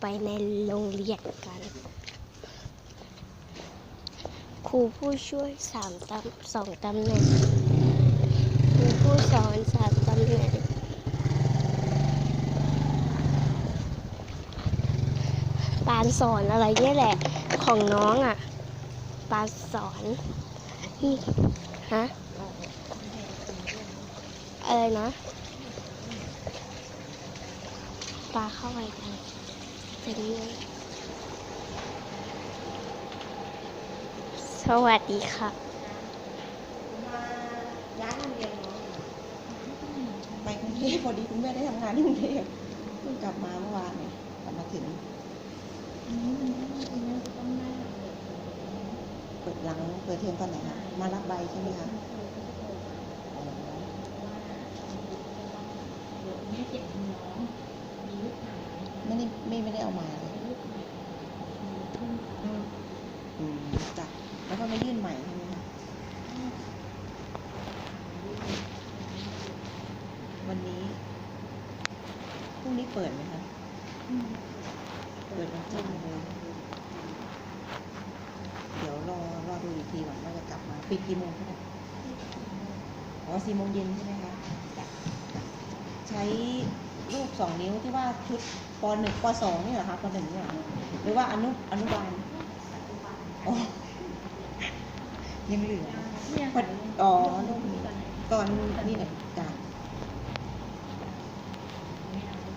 ไปในโรงเรียนกัน ครูผู้ช่วยสามตำสองตำแหน่งครูผู้สอนสามตำแหน่งปานสอนอะไรเนี่ยแหละ ของน้องอะปานสอนนี่ฮะอะไรนะปลาเข้าไปกัน เต็มเลยสวัสดีค่ะ มาย้ายโรงเรียนน้องไปกรุงเทพพอดีคุณแม่ได้ทำงานที่กรุงเทพเพิ่งกลับมาเมื่อวานเนี่ยกลับมาถึงเปิดหลังเปิดเทอมตอนไหนคะมารับใบใช่ไหมคะอ๋อ ไม่ได้ไม่ไม่ได้เอามาเลยอืมจ้ะแล้วก็มายื่นใหม่ใช่ไหมคะวันนี้พรุ่งนี้เปิดไหมคะเปิดวันจันทร์เลยเดี๋ยวรอรอดูอีกทีก่อนว่าจะกลับมาปิดกี่โมงคะเนี่ยอ๋อสี่โมงเย็นใช่ไหมคะใช้ รูปสองนิ้วที่ว่าชุดปหนึ่งปสองนี่เหรอคะปหนึ่งนี่เหรอหรือว่าอนุอนุบาลอ๋อยังเหลือพออ๋อรูปนี้ตอนนี่เนี่ยจ้ะ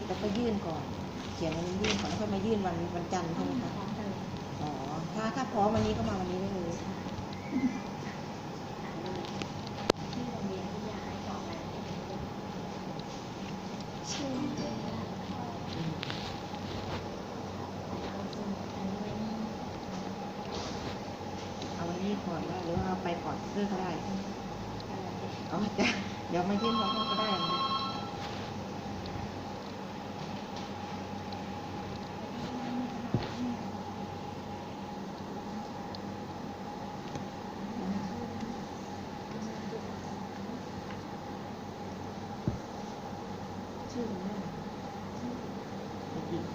แล้วก็ยื่นก่อน เขียนวันนี้ยื่นก่อนแล้วค่อยมายื่นวันวันจันทร์ใช่ไหมคะอ๋อถ้าถ้าพร้อมวันนี้ก็มาวันนี้ได้เลย เอาไว้นี่ก่อนได้หรือว่าเอาไปก่อนเลือก็ได้ อ๋อจ้ะเดี๋ยวมายื่นพร้อมกันก็ได้นะ ชื่อคุณแม่เด็กหญิง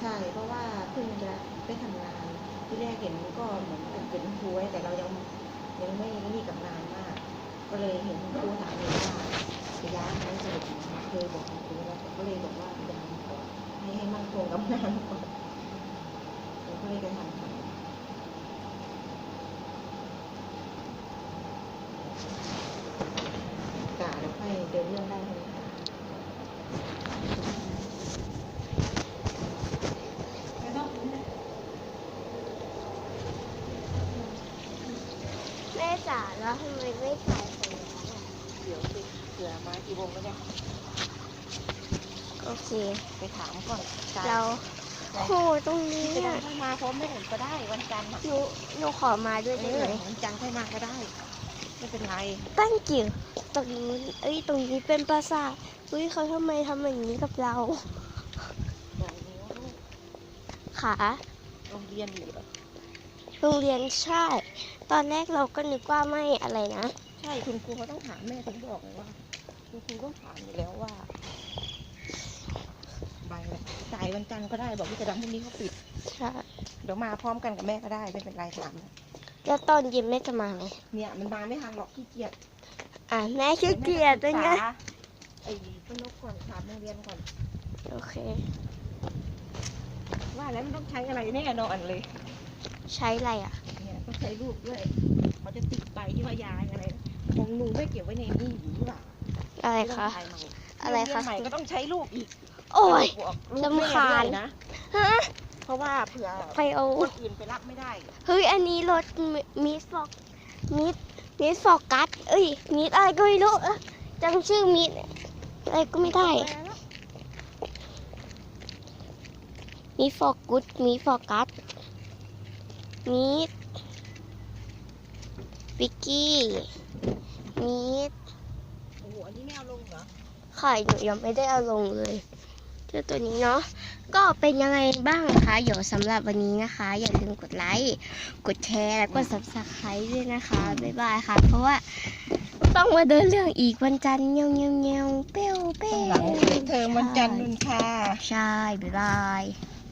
ใช่ เพราะว่าเพิ่ง จะได้ทำงานที่แรกเห็นก็เหมือนเป็นเป็นครูไว้แต่เรายังยังไม่นี่กับงานมาก ก็เลยเห็นคุณครูถามเลยว่าจะย้ายไหมสรุปเคยบอกคุณครูแล้วก็เลยบอกว่ายังก่อนให้ให้มั่นคงกับงานก่อนแล้วก็เลยจะทำค่ะกะเดี๋ยวค่อยเดินเรื่องได้เลยค่ะ แม่ จ๋าแล้วทำไมไม่ถ่ายใส่ร้านอะเดี๋ยวสิเผื่อมากี่โมงก็ได้โอเค ไปถามก่อนจ่ายเราโหตรงนี้จะได้อะค่อยมาพร้อมแม่ผมก็ได้วันจันทร์อะหนูหนูขอมาด้วยเอได้อไหมวันจันทร์ค่อยมาก็ได้ ไม่เป็นไร ตั้งกิ่วตรงนู้นเอ้ยตรงนี้เป็นปราสาทอุ้ยเขาทำไมทำอย่างนี้กับเราบอกนิ้วลูกขาโรงเรียนอยู่เหรอ โรงเรียนใช่ ตอนแรกเราก็นึกว่าไม่อะไรนะ ใช่คุณครูเขาต้องถามแม่ถึงบอกเลยว่า คุณครูต้องถามอยู่แล้วว่าใบอะไรจ่ายวันจันทร์ก็ได้บอกพี่จะดำพรุ่งนี้เขาปิด ใช่ เดี๋ยวมาพร้อมกันกับแม่ก็ได้ไม่เป็นไรถามนะแล้วตอนเย็นแม่จะมาไหมเนี่ยมันมาไม่ทันหรอกขี้เกียจอะแม่ขี้เกียจเป็นไงแม่จะปรึกษาไอ้พนกก่อนถามโรงเรียนก่อน โอเค ว่าแล้วมันต้องใช้อะไรแน่นอนเลย ใช้อะไรอะ เนี่ยต้องใช้รูปด้วยเขาจะติดไปที่ว่ายางอะไรของหนูไม่เกี่ยวไว้ในนี่หรือเปล่าอะไรคะ อะไรคะ ใหม่ก็ต้องใช้รูปอีกโอ้ยบำคาญนะฮะเพราะว่าเผื่อไฟโอ คนอื่นไปรับไม่ได้ เฮ้ย อันนี้รถมิสฟอกมิสมิสฟอกัสเอ้ยมิสอะไรก็ไม่รู้จำชื่อมิสอะไรก็ไม่ได้มิสฟอกุดมิสฟอกัส มีดวิกกี้มีดโอ้โหอันนี้ไม่เอาลงเหรอค่ะหนูยังไม่ได้เอาลงเลยเจ้าตัวนี้เนาะก็เป็นยังไงบ้างนะคะเดี๋ยวสำหรับวันนี้นะคะ อย่าลืมกดไลค์กดแชร์แล้วก็ subscribe ด้วยนะคะบ๊ายบายค่ะ เพราะว่าต้องมาเดินเรื่องอีกวันจันทร์เงี้ยวเงี้ยวเงี้ยวเปี้ยวเปี้ต้ยองวหลังปิดเทอมวันจันทร์นุ่นค่ะใช่บ๊ายบาย